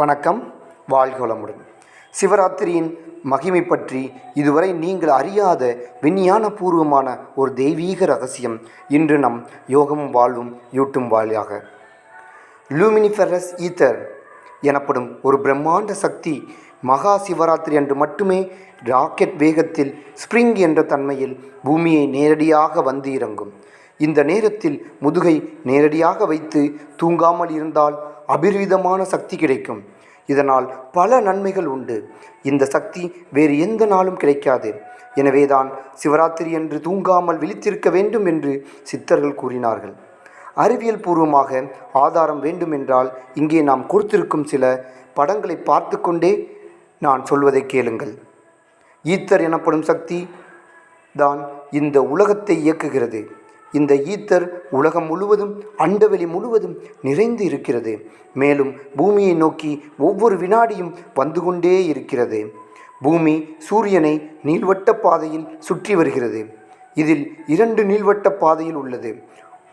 வணக்கம். வாழ்க வளமுடன். சிவராத்திரியின் மகிமை பற்றி இதுவரை நீங்கள் அறியாத விஞ்ஞானபூர்வமான ஒரு தெய்வீக ரகசியம் இன்று நம் யோகமும் வாழ்வும் யூட்டும் வாயிலாக. லூமினிஃபெரஸ் ஈத்தர் எனப்படும் ஒரு பிரம்மாண்ட சக்தி மகா சிவராத்திரி அன்று மட்டுமே ராக்கெட் வேகத்தில் ஸ்ப்ரிங் என்ற தன்மையில் பூமியை நேரடியாக வந்து இறங்கும் இந்த நேரத்தில் முதுகை நேரடியாக வைத்து தூங்காமல் இருந்தால் அபிர்விதமான சக்தி கிடைக்கும். இதனால் பல நன்மைகள் உண்டு. இந்த சக்தி வேறு எந்த நாளும் கிடைக்காது. எனவேதான் சிவராத்திரி என்று தூங்காமல் விழித்திருக்க வேண்டும் என்று சித்தர்கள் கூறினார்கள். அறிவியல் பூர்வமாக ஆதாரம் வேண்டுமென்றால் இங்கே நாம் கொடுத்திருக்கும் சில படங்களை பார்த்து கொண்டே நான் சொல்வதை கேளுங்கள். ஈத்தர் எனப்படும் சக்தி தான் இந்த உலகத்தை இயக்குகிறது. இந்த ஈத்தர் உலகம் முழுவதும் அண்டவெளி முழுவதும் நிறைந்து இருக்கிறது. மேலும் பூமியை நோக்கி ஒவ்வொரு வினாடியும் வந்து கொண்டே இருக்கிறது. பூமி சூரியனை நீள்வட்ட பாதையில் சுற்றி வருகிறது. இதில் இரண்டு நீள்வட்ட பாதையில் உள்ளது.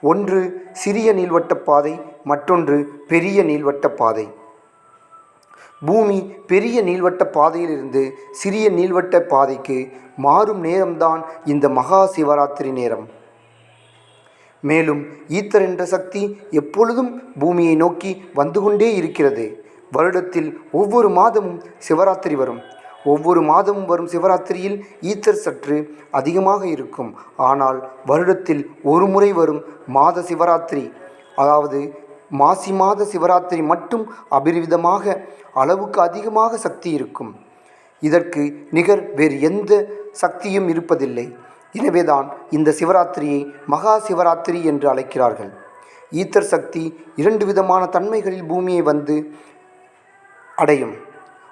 ஒன்று சிறிய நீள்வட்ட பாதை மற்றொன்று பெரிய நீள்வட்ட பாதை. பூமி பெரிய நீள்வட்ட பாதையிலிருந்து சிறிய நீள்வட்ட பாதைக்கு மாறும் நேரம்தான் இந்த மகா சிவராத்திரி நேரம். மேலும் ஈத்தர் என்ற சக்தி எப்பொழுதும் பூமியை நோக்கி வந்து கொண்டே இருக்கிறது. வருடத்தில் ஒவ்வொரு மாதமும் சிவராத்திரி வரும். ஒவ்வொரு மாதமும் வரும் சிவராத்திரியில் ஈத்தர் சற்று அதிகமாக இருக்கும். ஆனால் வருடத்தில் ஒரு முறை வரும் மாத சிவராத்திரி அதாவது மாசி மாத சிவராத்திரி மட்டும் அபரிவிதமாக அளவுக்கு அதிகமாக சக்தி இருக்கும். இதற்கு நிகர் வேறு எந்த சக்தியும் இருப்பதில்லை. எனவேதான் இந்த சிவராத்திரியை மகா சிவராத்திரி என்று அழைக்கிறார்கள். ஈத்தர் சக்தி இரண்டு விதமான தன்மைகளில் பூமியை வந்து அடையும்.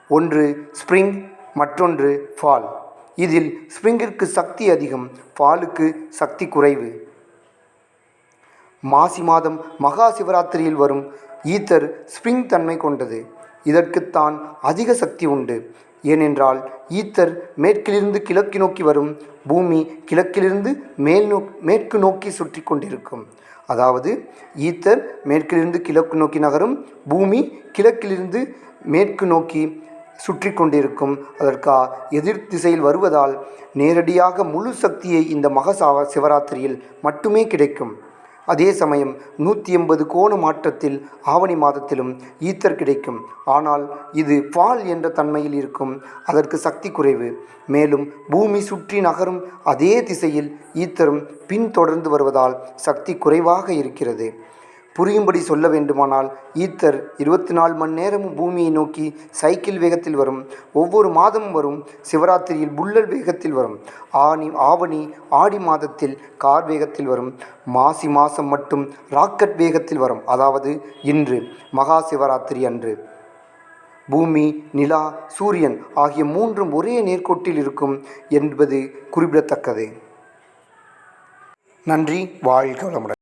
ஒன்று ஸ்ப்ரிங் மற்றொன்று ஃபால். இதில் ஸ்ப்ரிங்கிற்கு சக்தி அதிகம் ஃபாலுக்கு சக்தி குறைவு. மாசி மாதம் மகா சிவராத்திரியில் வரும் ஈத்தர் ஸ்ப்ரிங் தன்மை கொண்டது. இதற்குத்தான் அதிக சக்தி உண்டு. ஏனென்றால் ஈத்தர் மேற்கிலிருந்து கிழக்கு நோக்கி வரும் பூமி கிழக்கிலிருந்து மேல் நோ மேற்கு நோக்கி சுற்றி கொண்டிருக்கும். அதாவது ஈத்தர் மேற்கிலிருந்து கிழக்கு நோக்கி நகரும் பூமி கிழக்கிலிருந்து மேற்கு நோக்கி சுற்றி கொண்டிருக்கும். அதற்கா எதிர் திசையில் வருவதால் நேரடியாக முழு சக்தியை இந்த மக சிவராத்திரியில் மட்டுமே கிடைக்கும். அதே சமயம் நூற்றி எண்பது கோண மாற்றத்தில் ஆவணி மாதத்திலும் ஈத்தர் கிடைக்கும். ஆனால் இது பால் என்ற தன்மையில் இருக்கும். அதற்கு சக்தி குறைவு. மேலும் பூமி சுற்றி நகரும் அதே திசையில் ஈத்தரும் பின்தொடர்ந்து வருவதால் சக்தி குறைவாக இருக்கிறது. புரியும்படி சொல்ல வேண்டுமானால் ஈத்தர் இருபத்தி நாலு மணி நேரமும் பூமியை நோக்கி சைக்கிள் வேகத்தில் வரும். ஒவ்வொரு மாதமும் வரும். சிவராத்திரியில் புல்லல் வேகத்தில் வரும். ஆனி ஆவணி ஆடி மாதத்தில் கார் வேகத்தில் வரும். மாசி மாதம் மட்டும் ராக்கெட் வேகத்தில் வரும். அதாவது இன்று மகா சிவராத்திரி அன்று. பூமி நிலா சூரியன் ஆகிய மூன்றும் ஒரே நேர்கோட்டில் இருக்கும் என்பது குறிப்பிடத்தக்கது. நன்றி. வாழ்க வளமுடன்.